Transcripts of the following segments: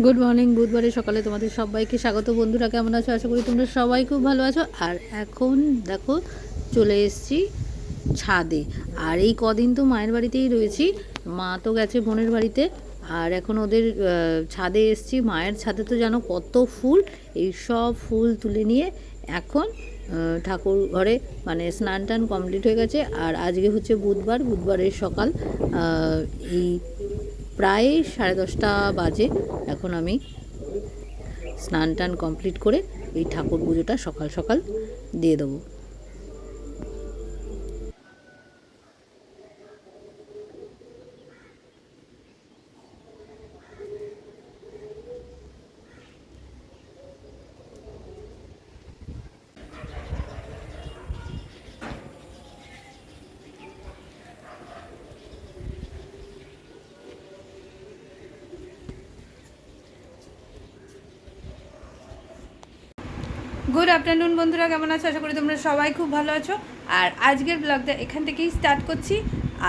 Good morning বুধবারে সকালে তোমাদের সবাইকে স্বাগত। বন্ধুরা, কেমন আছো? আশা করি তোমরা সবাই খুব ভালো আছো। আর এখন দেখো, চলে এসেছি ছাদে। আর এই কদিন তো মায়ের বাড়িতেই রয়েছি। মা তো গেছে বোনের বাড়িতে। আর এখন ওদের ছাদে এসেছি। মায়ের ছাদে তো জানো কত ফুল। এই সব ফুল তুলে নিয়ে এখন ঠাকুর ঘরে মানে স্নান টান কমপ্লিট হয়ে গেছে। আর আজকে হচ্ছে বুধবার। বুধবারের সকাল এই প্রায় সাড়ে দশটা বাজে। এখন আমি স্নান টান কমপ্লিট করে এই ঠাকুর পুজোটা সকাল সকাল দিয়ে দেবো। গুড আফটারনুন বন্ধুরা, কেমন আছো? আশা করি তোমরা সবাই খুব ভালো আছো। আর আজকের ব্লগটা এখান থেকেই স্টার্ট করছি।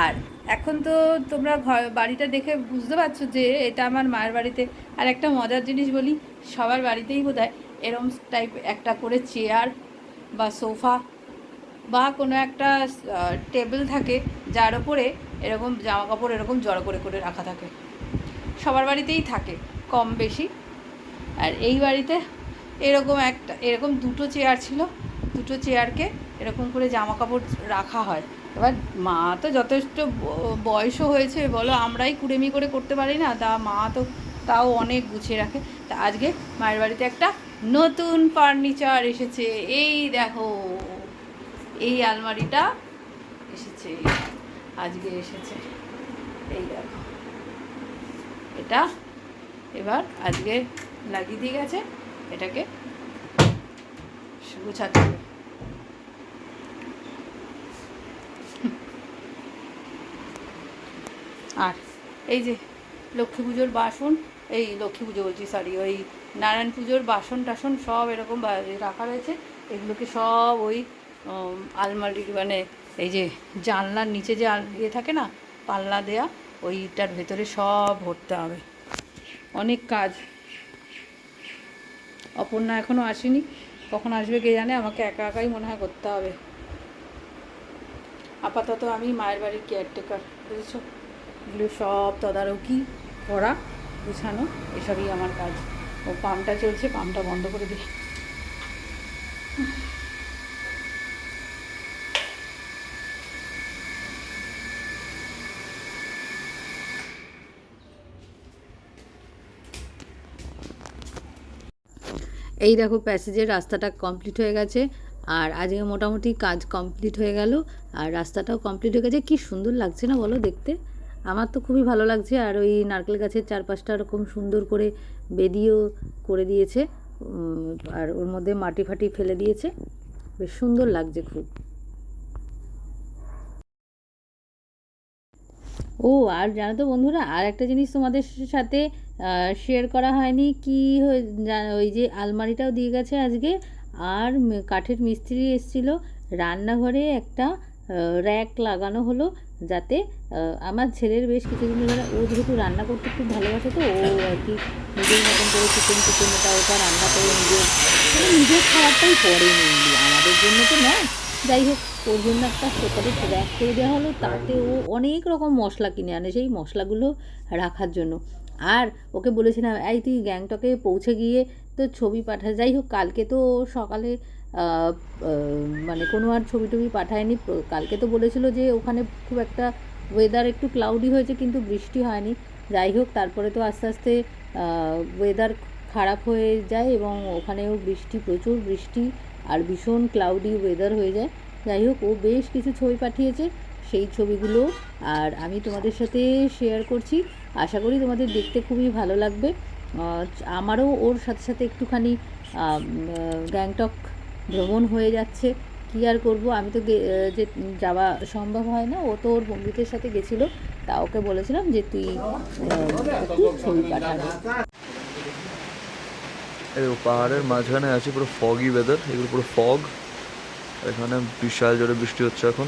আর এখন তো তোমরা ঘর, বাড়িটা দেখে বুঝতে পারছ যে এটা আমার মায়ের বাড়িতে। আর একটা মজার জিনিস বলি, সবার বাড়িতেই বোধ হয় এরম টাইপ একটা করে চেয়ার বা সোফা বা কোনো একটা টেবিল থাকে, যার ওপরে এরকম জামা কাপড় এরকম জড়ো করে করে রাখা থাকে। সবার বাড়িতেই থাকে, কম বেশি। আর এই বাড়িতে এরকম একটা, এরকম দুটো চেয়ার ছিল, দুটো চেয়ারকে এরকম করে জামা কাপড় রাখা হয়। এবার মা তো যথেষ্ট বয়সও হয়েছে, বলো আমরাই কুড়েমি করে করতে পারি না, তা মা তো তাও অনেক গুছিয়ে রাখে। তা আজকে মায়ের বাড়িতে একটা নতুন ফার্নিচার এসেছে, এই দেখো, এই আলমারিটা এসেছে, আজকে এসেছে, এই দেখো। এটা এবার আজকে লাগিয়ে দিয়ে গেছে। এটাকে গুছাতে হবে। আর এই যে লক্ষ্মী পুজোর বাসন, এই লক্ষ্মী পুজো বলছি সরি ওই নারায়ণ পুজোর বাসন টাসন সব এরকম রাখা রয়েছে। এগুলোকে সব ওই আলমারির মানে এই যে জানলার নিচে যে ইয়ে থাকে না, পাল্লা দেয়া, ওইটার ভেতরে সব ভরতে হবে। অনেক কাজ। অপর্ণা এখনও আসেনি। কখন আসবে কে জানে? আমাকে একা একাই মনে হয় করতে হবে। আপাতত আমি মায়ের বাড়ির কেয়ারটেকার বুঝেছ? এগুলো সব তদারকি করা, গুছানো, এসবই আমার কাজ। ও পাম্পটা চলছে, পাম্পটা বন্ধ করে দিই। এই দেখো প্যাসেজের রাস্তাটা কমপ্লিট হয়ে গেছে। আর আজকে মোটামুটি কাজ কমপ্লিট হয়ে গেল। আর রাস্তাটাও কমপ্লিট হয়ে গেছে। কি সুন্দর লাগছে না বলো দেখতে? আমার তো খুবই ভালো লাগছে। আর ওই নারকেল গাছের চারপাশটা এরকম সুন্দর করে বেদিও করে দিয়েছে। আর ওর মধ্যে মাটি ফাটি ফেলে দিয়েছে। বেশ সুন্দর লাগছে খুব। ও, আর জানো তো বন্ধুরা, আর একটা জিনিস তোমাদের সাথে শেয়ার করা হয়নি, কি ওই যে আলমারিটাও দিয়ে গেছে আজকে, আর কাঠের মিস্ত্রি এসেছিল, রান্নাঘরে একটা র্যাক লাগানো হলো, যাতে আমার ছেলের বেশ কিছুদিন ধরে, ও যেহেতু রান্না করতে খুব ভালোবাসে তো, ও আর কি নিজের মতন করে চিকেন চিকেন এটা ওটা রান্না করে নিজের মানে নিজের খাবারটাই করে নিই আমাদের জন্য তো নয়। যাই হোক ওর জন্য একটা সেপারেট র্যাক করে দেওয়া হলো। তাতে ও অনেক রকম মশলা কিনে আনে সেই মশলাগুলো রাখার জন্য। আর ওকে বলেছিলাম, এই তুই গ্যাংটকে পৌঁছে গিয়ে তো ছবি পাঠা। যাই হোক, কালকে তো সকালে মানে কোনো আর ছবি টবি পাঠায়নি। কালকে তো বলেছিল যে ওখানে খুব একটা ওয়েদার একটু ক্লাউডি হয়েছে, কিন্তু বৃষ্টি হয়নি। যাই হোক, তারপরে তো আস্তে আস্তে ওয়েদার খারাপ হয়ে যায় এবং ওখানেও বৃষ্টি, প্রচুর বৃষ্টি আর ভীষণ ক্লাউডি ওয়েদার হয়ে যায়। যাই হোক, ও বেশ কিছু ছবি পাঠিয়েছে, সেই ছবিগুলো আর আমি তোমাদের সাথে শেয়ার করছি। আশা করি তোমাদের দেখতে খুবই ভালো লাগবে। আমারও ওর সাথে সাথে একটুখানি গ্যাংটক ভ্রমণ হয়ে যাচ্ছে। কী আর করব? আমি তো যে যাওয়া সম্ভব হয় না। ও তো ওর বন্ধুদের সাথে গেছিল, তা ওকে বলেছিলাম যে তুই ছবি পাঠাবি। দেখো পাহাড়ের মাঝখানে আছে, পুরো ফগি ওয়েদার এগুলো পুরো ফগ এখানে বিশাল জোরে বৃষ্টি হচ্ছে এখন।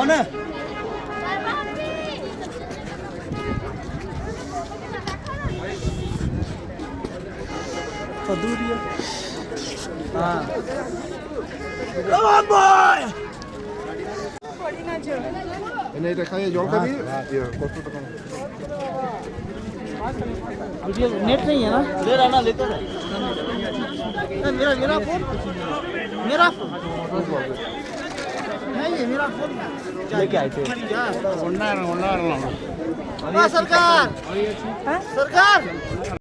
कौन है ये नेट नहीं है ना ले रहना लेते मेरा मेरा फ़ोन मेरा फ़ोन लेके आए थे हाँ, सरकार सरकार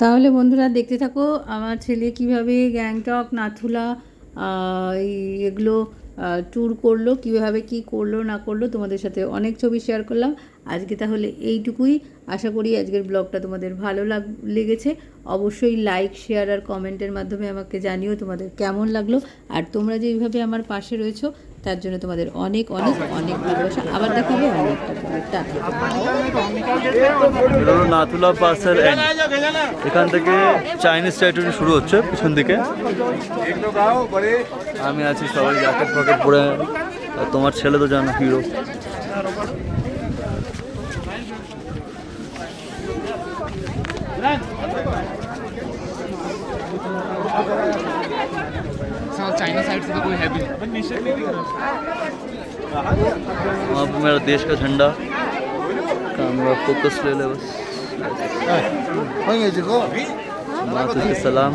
তাহলে বন্ধুরা দেখতে থাকো, আমার ছেলে কীভাবে গ্যাংটক, নাথুলা এগুলো ট্যুর করল, কীভাবে কি করল, না করল, তোমাদের সাথে অনেক ছবি শেয়ার করলাম। আজকে তাহলে এইটুকুই। আশা করি আজকের ব্লগটা তোমাদের ভালো লাগ, লেগেছে। অবশ্যই লাইক শেয়ার আর কমেন্টের মাধ্যমে আমাকে জানিও তোমাদের কেমন লাগল। আর তোমরা যে এইভাবে আমার পাশে রয়েছো তার জন্য তোমাদের অনেক অনেক অনেক ভালোবাসা। আবার দেখা হবে অনেকটা পরে টাটা এটা নাথুলা পাসের এখান থেকে চাইনিজ টেরিটরি শুরু হচ্ছে, পিছন দিকে। আমি আছি সবাই, জ্যাকেট ফ্যাকেট পরে। তোমার ছেলে তো জানো হিরো। चाइना साइड से तो कोई है भी वहाँ पर मेरा देश का झंडा। कैमरा फोकस ले ले बस। माता सलाम।